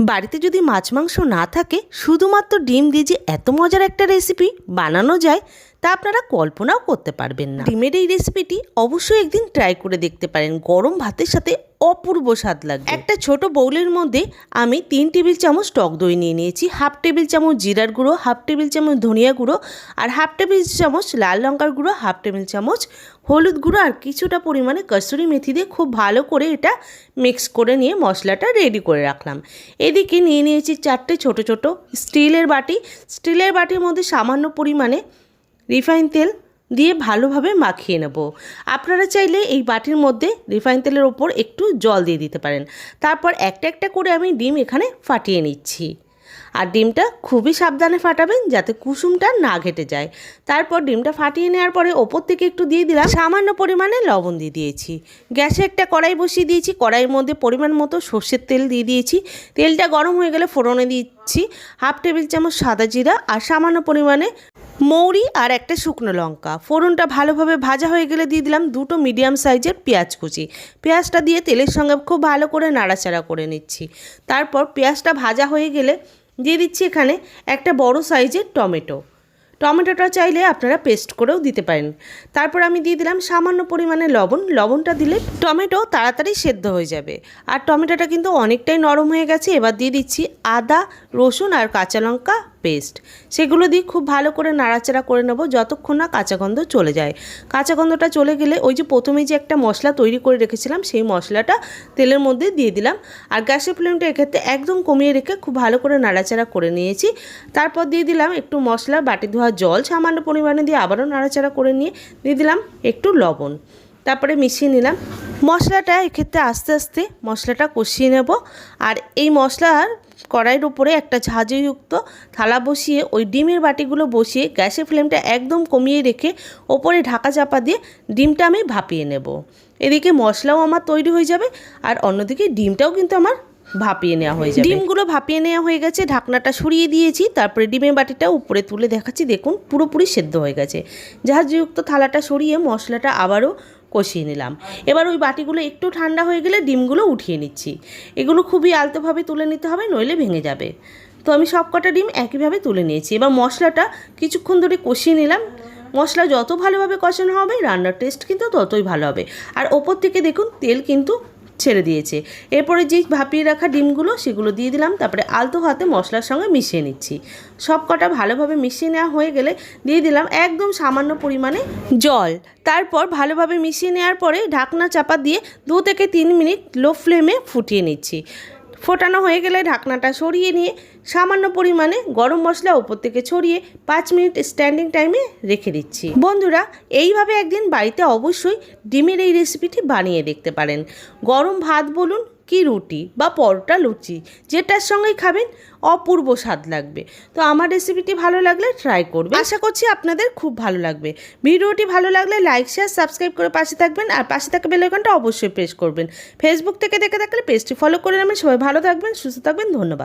বাড়িতে যদি মাছ মাংস না থাকে, শুধুমাত্র ডিম দিয়ে যে এত মজার একটা রেসিপি বানানো যায়, তা আপনারা কল্পনাও করতে পারবেন না। ডিমের এই রেসিপিটি অবশ্যই একদিন ট্রাই করে দেখতে পারেন। গরম ভাতের সাথে অপূর্ব স্বাদ লাগবে। একটা ছোট বউলের মধ্যে আমি তিন টেবিল চামচ টক দই নিয়ে নিয়েছি, হাফ টেবিল চামচ জিরার গুঁড়ো, হাফ টেবিল চামচ ধনিয়া গুঁড়ো আর হাফ টেবিল চামচ লাল লঙ্কার গুঁড়ো, হাফ টেবিল চামচ হলুদ গুঁড়ো আর কিছুটা পরিমাণে কসুরি মেথি দিয়ে খুব ভালো করে এটা মিক্স করে নিয়ে মশলাটা রেডি করে রাখলাম। এদিকে নিয়ে নিয়েছি চারটে ছোট ছোট স্টিলের বাটি। স্টিলের বাটির মধ্যে সামান্য পরিমাণে রিফাইন তেল দিয়ে ভালোভাবে মাখিয়ে নেব। আপনারা চাইলে এই বাটির মধ্যে রিফাইন তেলের ওপর একটু জল দিয়ে দিতে পারেন। তারপর একটা একটা করে আমি ডিম এখানে ফাটিয়ে নিচ্ছি। আর ডিমটা খুবই সাবধানে ফাটাবেন যাতে কুসুমটা না ঘেটে যায়। তারপর ডিমটা ফাটিয়ে নেওয়ার পরে ওপর থেকে একটু দিয়ে দিলাম সামান্য পরিমাণে লবণ দিয়ে দিয়েছি। গ্যাসে একটা কড়াই বসিয়ে দিয়েছি। কড়াইয়ের মধ্যে পরিমাণ মতো সর্ষের তেল দিয়ে দিয়েছি। তেলটা গরম হয়ে গেলে ফোড়নে দিচ্ছি। হাফ টেবিল চামচ সাদা জিরা আর সামান্য পরিমাণে মৌরি আর একটা শুকনো লঙ্কা। ফোড়নটা ভালোভাবে ভাজা হয়ে গেলে দিয়ে দিলাম দুটো মিডিয়াম সাইজের পেঁয়াজ কুচি। পেঁয়াজটা দিয়ে তেলের সঙ্গে খুব ভালো করে নাড়াচাড়া করে নিচ্ছি। তারপর পেঁয়াজটা ভাজা হয়ে গেলে দিয়ে দিচ্ছি এখানে একটা বড় সাইজের টমেটো। টমেটোটা চাইলে আপনারা পেস্ট করেও দিতে পারেন। তারপর আমি দিয়ে দিলাম সামান্য পরিমাণে লবণ। লবণটা দিলে টমেটো তাড়াতাড়ি সেদ্ধ হয়ে যাবে। আর টমেটোটা কিন্তু অনেকটাই নরম হয়ে গেছে। এবার দিয়ে দিচ্ছি আদা, রসুন আর কাঁচা লঙ্কা পেস্ট সেগুলো দিয়ে খুব ভালো করে নাড়াচাড়া করে নেব যতক্ষণ না কাঁচা গন্ধ চলে যায়। কাঁচা গন্ধটা চলে গেলে ওই যে প্রথমে যে একটা মশলা তৈরি করে রেখেছিলাম, সেই মশলাটা তেলের মধ্যে দিয়ে দিলাম। আর গ্যাসের ফ্লেমটা এক্ষেত্রে একদম কমিয়ে রেখে খুব ভালো করে নাড়াচাড়া করে নিয়েছি। তারপর দিয়ে দিলাম একটু মশলা, বাটি ধোয়া জল সামান্য পরিমাণে দিয়ে আবারও নাড়াচাড়া করে নিয়ে দিয়ে দিলাম একটু লবণ। তারপরে মিশিয়ে নিলাম। মশলাটা এক্ষেত্রে আস্তে আস্তে মশলাটা কষিয়ে নেব। আর এই মশলার কড়াইয়ের উপরে একটা ঝাঁঝিযুক্ত থালা বসিয়ে ওই ডিমের বাটিগুলো বসিয়ে গ্যাসের ফ্লেমটা একদম কমিয়ে রেখে ওপরে ঢাকা চাপা দিয়ে ডিমটা আমি ভাপিয়ে নেব। এদিকে মশলাও আমার তৈরি হয়ে যাবে আর অন্যদিকে ডিমটাও কিন্তু আমার ভাপিয়ে নেওয়া হয়ে যাবে। ডিমগুলো ভাপিয়ে নেওয়া হয়ে গেছে, ঢাকনাটা সরিয়ে দিয়েছি, তারপরে ডিমের বাটিটা উপরে তুলে দেখাচ্ছি, দেখুন পুরোপুরি সেদ্ধ হয়ে গেছে। জাহাজযুক্ত থালাটা সরিয়ে মশলাটা আবারও কষিয়ে নিলাম। এবার ওই বাটিগুলো একটু ঠান্ডা হয়ে গেলে ডিমগুলো উঠিয়ে নিচ্ছি। এগুলো খুবই আলতোভাবে তুলে নিতে হবে, নইলে ভেঙে যাবে। তো আমি সব কটা ডিম একইভাবে তুলে নিয়েছি। এবার মশলাটা কিছুক্ষণ ধরে কষিয়ে নিলাম। মশলা যত ভালোভাবে কষানো হবে, রান্নার টেস্ট কিন্তু ততই ভালো হবে। আর ওপর থেকে দেখুন, তেল কিন্তু ছেড়ে দিয়েছে। এরপরে যেই ভাপিয়ে রাখা ডিমগুলো, সেগুলো দিয়ে দিলাম। তারপরে আলতো হাতে মশলার সঙ্গে মিশিয়ে নিচ্ছি। সব কটা ভালোভাবে মিশিয়ে নেওয়া হয়ে গেলে দিয়ে দিলাম একদম সামান্য পরিমাণে জল। তারপর ভালোভাবে মিশিয়ে নেওয়ার পরে ঢাকনা চাপা দিয়ে দু থেকে তিন মিনিট লো ফ্লেমে ফুটিয়ে নিচ্ছি। ফোটানো হয়ে গেলে ঢাকনাটা সরিয়ে নিয়ে সামান্য পরিমাণে গরম মশলা ওপর থেকে ছড়িয়ে পাঁচ মিনিট স্ট্যান্ডিং টাইমে রেখে দিচ্ছি। বন্ধুরা, এইভাবে একদিন বাড়িতে অবশ্যই ডিমের এই রেসিপিটি বানিয়ে দেখতে পারেন। গরম ভাত বলুন কি রুটি বা পরোটা, লুচি, যেটার সঙ্গেই খাবেন অপূর্ব স্বাদ লাগবে। তো আমার রেসিপিটি ভালো লাগলে ট্রাই করবে আশা করছি আপনাদের খুব ভালো লাগবে। ভিডিওটি ভালো লাগলে লাইক শেয়ার সাবস্ক্রাইব করে পাশে থাকবেন আর পাশে থাকা বেলাইকনটা অবশ্যই প্রেস করবেন। ফেসবুক থেকে দেখে থাকলে পেজটি ফলো করে নেবেন। সবাই ভালো থাকবেন, সুস্থ থাকবেন, ধন্যবাদ।